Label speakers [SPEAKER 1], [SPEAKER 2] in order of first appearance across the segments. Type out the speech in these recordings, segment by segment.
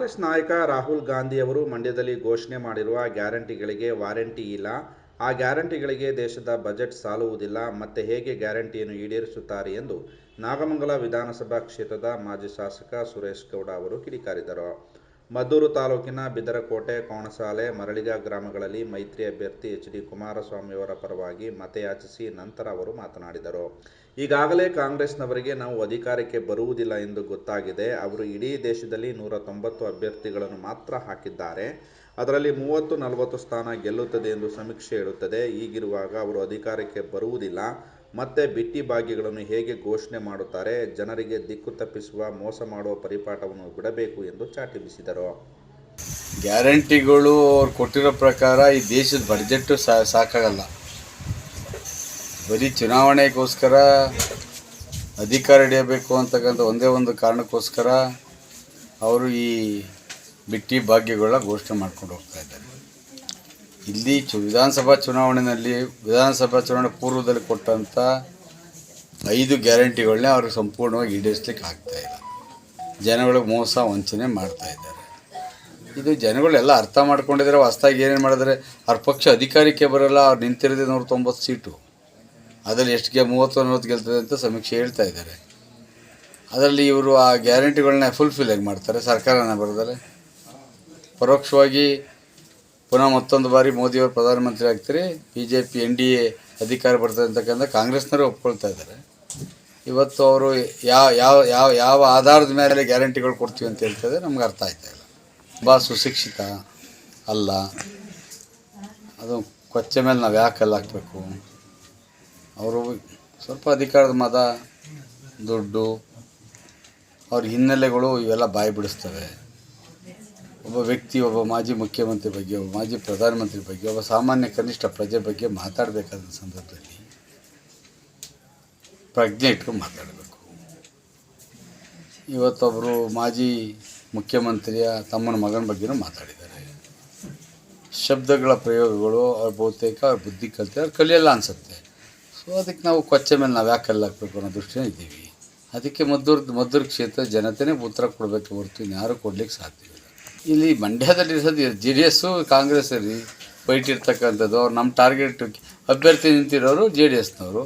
[SPEAKER 1] ಕಾಂಗ್ರೆಸ್ ನಾಯಕ ರಾಹುಲ್ ಗಾಂಧಿ ಅವರು ಮಂಡ್ಯದಲ್ಲಿ ಘೋಷಣೆ ಮಾಡಿರುವ ಗ್ಯಾರಂಟಿಗಳಿಗೆ ವಾರಂಟಿ ಇಲ್ಲ. ಆ ಗ್ಯಾರಂಟಿಗಳಿಗೆ ದೇಶದ ಬಜೆಟ್ ಸಾಲುವುದಿಲ್ಲ. ಮತ್ತೆ ಹೇಗೆ ಗ್ಯಾರಂಟಿಯನ್ನು ಈಡೇರಿಸುತ್ತಾರೆ ಎಂದು ನಾಗಮಂಗಲ ವಿಧಾನಸಭಾ ಕ್ಷೇತ್ರದ ಮಾಜಿ ಶಾಸಕ ಸುರೇಶ್ ಗೌಡ ಅವರು ಕಿಡಿಕಾರಿದರು. ಮದ್ದೂರು ತಾಲೂಕಿನ ಬಿದರಕೋಟೆ, ಕೋಣಸಾಲೆ, ಮರಳಿಗ ಗ್ರಾಮಗಳಲ್ಲಿ ಮೈತ್ರಿ ಅಭ್ಯರ್ಥಿ ಎಚ್ ಡಿ ಕುಮಾರಸ್ವಾಮಿಯವರ ಪರವಾಗಿ ಮತಯಾಚಿಸಿ ನಂತರ ಅವರು ಮಾತನಾಡಿದರು. ಈಗಾಗಲೇ ಕಾಂಗ್ರೆಸ್ನವರಿಗೆ ನಾವು ಅಧಿಕಾರಕ್ಕೆ ಬರುವುದಿಲ್ಲ ಎಂದು ಗೊತ್ತಾಗಿದೆ. ಅವರು ಇಡೀ ದೇಶದಲ್ಲಿ ನೂರ ತೊಂಬತ್ತು ಅಭ್ಯರ್ಥಿಗಳನ್ನು ಮಾತ್ರ ಹಾಕಿದ್ದಾರೆ. ಅದರಲ್ಲಿ ಮೂವತ್ತು ನಲವತ್ತು ಸ್ಥಾನ ಗೆಲ್ಲುತ್ತದೆ ಎಂದು ಸಮೀಕ್ಷೆ ಹೇಳುತ್ತದೆ. ಹೀಗಿರುವಾಗ ಅವರು ಅಧಿಕಾರಕ್ಕೆ ಬರುವುದಿಲ್ಲ. ಮತ್ತೆ ಬಿಟ್ಟಿ ಭಾಗ್ಯಗಳನ್ನು ಹೇಗೆ ಘೋಷಣೆ ಮಾಡುತ್ತಾರೆ, ಜನರಿಗೆ ದಿಕ್ಕು ತಪ್ಪಿಸುವ, ಮೋಸ ಮಾಡುವ ಪರಿಪಾಠವನ್ನು ಬಿಡಬೇಕು ಎಂದು ಚಾಟಿ ಬೀಸಿದರು.
[SPEAKER 2] ಗ್ಯಾರಂಟಿಗಳು ಅವ್ರು ಕೊಟ್ಟಿರೋ ಪ್ರಕಾರ ಈ ದೇಶದ ಬಡ್ಜೆಟ್ಟು ಸಾ, ಸಾಕಾಗಲ್ಲ. ಬರೀ ಚುನಾವಣೆಗೋಸ್ಕರ ಅಧಿಕಾರ ಹಿಡಿಯಬೇಕು ಅಂತಕ್ಕಂಥ ಒಂದೇ ಒಂದು ಕಾರಣಕ್ಕೋಸ್ಕರ ಅವರು ಈ ಬಿಟ್ಟಿ ಭಾಗ್ಯಗಳ ಘೋಷಣೆ ಮಾಡ್ಕೊಂಡು ಹೋಗ್ತಾ ಇದ್ದಾರೆ. ಇಲ್ಲಿ ಚು, ವಿಧಾನಸಭಾ ಚುನಾವಣೆಯಲ್ಲಿ ವಿಧಾನಸಭಾ ಚುನಾವಣೆ ಪೂರ್ವದಲ್ಲಿ ಕೊಟ್ಟಂಥ ಐದು ಗ್ಯಾರಂಟಿಗಳನ್ನೇ ಅವ್ರಿಗೆ ಸಂಪೂರ್ಣವಾಗಿ ಈಡೇರಿಸ್ಲಿಕ್ಕೆ ಆಗ್ತಾ ಇಲ್ಲ. ಜನಗಳಿಗೆ ಮೋಸ, ವಂಚನೆ ಮಾಡ್ತಾ ಇದ್ದಾರೆ. ಇದು ಜನಗಳೆಲ್ಲ ಅರ್ಥ ಮಾಡ್ಕೊಂಡಿದ್ದಾರೆ ಹೊಸ್ದಾಗಿ ಏನೇನು ಮಾಡಿದ್ರೆ, ಅವ್ರ ಪಕ್ಷ ಅಧಿಕಾರಕ್ಕೆ ಬರಲ್ಲ, ಅವ್ರು ನಿಂತಿರೋದೇ ನೂರ ತೊಂಬತ್ತು ಸೀಟು. ಅದರಲ್ಲಿ ಎಷ್ಟು ಗೆ, ಮೂವತ್ತು, ನಲ್ವತ್ತು ಗೆಲ್ತದೆ ಅಂತ ಸಮೀಕ್ಷೆ ಹೇಳ್ತಾ ಇದ್ದಾರೆ. ಅದರಲ್ಲಿ ಇವರು ಆ ಗ್ಯಾರಂಟಿಗಳನ್ನ ಫುಲ್ಫಿಲ್ ಆಗಿ ಮಾಡ್ತಾರೆ ಸರ್ಕಾರನ ಬರೋದಲ್ಲ. ಪರೋಕ್ಷವಾಗಿ ಪುನಃ ಮತ್ತೊಂದು ಬಾರಿ ಮೋದಿಯವರು ಪ್ರಧಾನಮಂತ್ರಿ ಆಗ್ತಾರೆ. B J P N D A ಅಧಿಕಾರ ಬರ್ತದೆ ಅಂತಕ್ಕಂಥ ಕಾಂಗ್ರೆಸ್ನವರು ಒಪ್ಕೊಳ್ತಾ ಇದ್ದಾರೆ. ಇವತ್ತು ಅವರು ಯಾವ ಯಾವ ಯಾವ ಯಾವ ಆಧಾರದ ಮೇಲೆ ಗ್ಯಾರಂಟಿಗಳು ಕೊಡ್ತೀವಿ ಅಂತ ಹೇಳ್ತದೆ ನಮ್ಗೆ ಅರ್ಥ ಆಯ್ತಾ ಇಲ್ಲ. ತುಂಬ ಸುಶಿಕ್ಷಿತ, ಅಲ್ಲ. ಅದು ಕೊಚ್ಚೆ ಮೇಲೆ ನಾವು ಯಾಕೆ ಹಾಕಬೇಕು? ಅವರು ಸ್ವಲ್ಪ ಅಧಿಕಾರದ ಮದ, ದುಡ್ಡು, ಅವ್ರ ಹಿನ್ನೆಲೆಗಳು ಇವೆಲ್ಲ ಬಾಯಿ ಬಿಡಿಸ್ತವೆ. ಒಬ್ಬ ವ್ಯಕ್ತಿ, ಒಬ್ಬ ಮಾಜಿ ಮುಖ್ಯಮಂತ್ರಿ ಬಗ್ಗೆ, ಒಬ್ಬ ಮಾಜಿ ಪ್ರಧಾನಮಂತ್ರಿ ಬಗ್ಗೆ, ಒಬ್ಬ ಸಾಮಾನ್ಯ ಕನಿಷ್ಠ ಪ್ರಜೆ ಬಗ್ಗೆ ಮಾತಾಡಬೇಕಾದ ಸಂದರ್ಭದಲ್ಲಿ ಪ್ರಜ್ಞೆ ಇಟ್ಕೊಂಡು ಮಾತಾಡಬೇಕು. ಇವತ್ತೊಬ್ಬರು ಮಾಜಿ ಮುಖ್ಯಮಂತ್ರಿಯ ತಮ್ಮನ ಮಗನ ಬಗ್ಗೆನೂ ಮಾತಾಡಿದ್ದಾರೆ. ಶಬ್ದಗಳ ಪ್ರಯೋಗಗಳು, ಅವ್ರ ಬಹುತೇಕ ಅವ್ರ ಬುದ್ಧಿ ಕಲಿತೆ, ಅವ್ರು ಕಲಿಯಲ್ಲ ಅನಿಸುತ್ತೆ. ಸೊ ಅದಕ್ಕೆ ನಾವು ಕೊಚ್ಚೆ ಮೇಲೆ ನಾವು ಯಾಕೆ ಕಲ್ಲಾಕಬೇಕು ಅನ್ನೋ ದೃಷ್ಟಿನೇ ಇದ್ದೀವಿ. ಅದಕ್ಕೆ ಮದ್ದೂರು ಮದ್ದೂರು ಕ್ಷೇತ್ರ ಜನತೆನೇ ಉತ್ತರ ಕೊಡಬೇಕು ಹೊರತು ಇನ್ಯಾರೂ ಕೊಡಲಿಕ್ಕೆ ಸಾಧ್ಯವಿಲ್ಲ ಇಲ್ಲಿ ಮಂಡ್ಯದಲ್ಲಿ ಇರೋದು ಜೆ ಡಿ ಎಸ್ಸು ಕಾಂಗ್ರೆಸ್ ರೀ ಫೈಟ್ ಇರ್ತಕ್ಕಂಥದ್ದು ಅವ್ರು ನಮ್ಮ ಟಾರ್ಗೆಟ್ ಅಭ್ಯರ್ಥಿ ನಿಂತಿರೋರು ಜೆ ಡಿ ಎಸ್ನವರು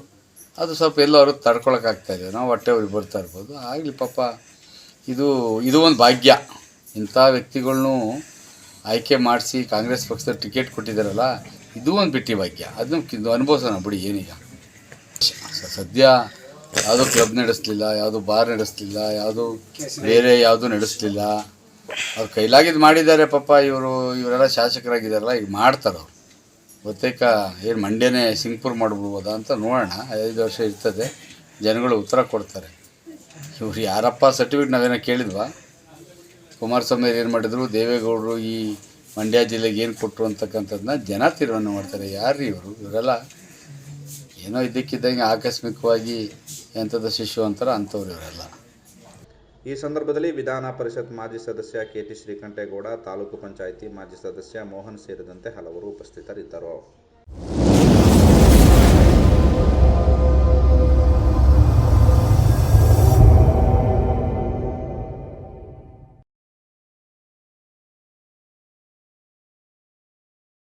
[SPEAKER 2] ಅದು ಸ್ವಲ್ಪ ಎಲ್ಲೋ ತಡ್ಕೊಳಕ್ಕಾಗ್ತಾ ಇದೆ. ನಾವು ಹೊಟ್ಟೆ ಅವ್ರಿಗೆ ಬರ್ತಾ ಇರ್ಬೋದು. ಆಗಲಿ ಪಾಪ, ಇದು ಇದು ಒಂದು ಭಾಗ್ಯ. ಇಂಥ ವ್ಯಕ್ತಿಗಳ್ನೂ ಆಯ್ಕೆ ಮಾಡಿಸಿ ಕಾಂಗ್ರೆಸ್ ಪಕ್ಷದ ಟಿಕೆಟ್ ಕೊಟ್ಟಿದ್ದಾರಲ್ಲ, ಇದು ಒಂದು ಬಿಟ್ಟಿ ಭಾಗ್ಯ. ಅದನ್ನು ಅನುಭವಿಸೋಣ ಬಿಡಿ ಏನೀಗ ಸದ್ಯ ಯಾವುದೂ ಕ್ಲಬ್ ನಡೆಸಲಿಲ್ಲ, ಯಾವುದು ಬಾರ್ ನಡೆಸಲಿಲ್ಲ, ಯಾವುದು ಬೇರೆ ಯಾವುದು ನಡೆಸಲಿಲ್ಲ. ಅವ್ರು ಕೈಲಾಗಿದ್ದು ಮಾಡಿದ್ದಾರೆ ಪಾಪ, ಇವರು, ಇವರೆಲ್ಲ ಶಾಸಕರಾಗಿದ್ದಾರಲ್ಲ ಈಗ ಮಾಡ್ತಾರೆ ಅವರು. ಬಹುತೇಕ ಏನು ಮಂಡ್ಯನೇ ಸಿಂಗ್ಪುರ್ ಮಾಡ್ಬಿಡ್ಬೋದಾ ಅಂತ ನೋಡೋಣ, ಐದು ವರ್ಷ ಇರ್ತದೆ, ಜನಗಳು ಉತ್ತರ ಕೊಡ್ತಾರೆ. ಇವ್ರು ಯಾರಪ್ಪ ಸರ್ಟಿಫಿಕೇಟ್ ನಾವೇನೋ ಕೇಳಿದ್ವಾ? ಕುಮಾರಸ್ವಾಮಿ ಏನು ಮಾಡಿದ್ರು? ದೇವೇಗೌಡರು ಈ ಮಂಡ್ಯ ಜಿಲ್ಲೆಗೆ ಏನು ಕೊಟ್ಟರು ಅಂತಕ್ಕಂಥದ್ದನ್ನ ಜನ ತೀರ್ಮಾನ ಮಾಡ್ತಾರೆ. ಯಾರು ಇವರು? ಇವರೆಲ್ಲ ಏನೋ ಇದ್ದಕ್ಕಿದ್ದಂಗೆ ಆಕಸ್ಮಿಕವಾಗಿ ಎಂಥದ್ದು ಶಿಶು ಅಂತಾರ ಅಂಥವ್ರು ಇವರೆಲ್ಲ.
[SPEAKER 1] ಈ ಸಂದರ್ಭದಲ್ಲಿ ವಿಧಾನ ಪರಿಷತ್ ಮಾಜಿ ಸದಸ್ಯ ಕೆಟಿ ಶ್ರೀಕಂಠೇಗೌಡ, ತಾಲೂಕು ಪಂಚಾಯಿತಿ ಮಾಜಿ ಸದಸ್ಯ ಮೋಹನ್ ಸೇರಿದಂತೆ ಹಲವರು ಉಪಸ್ಥಿತರಿದ್ದರು.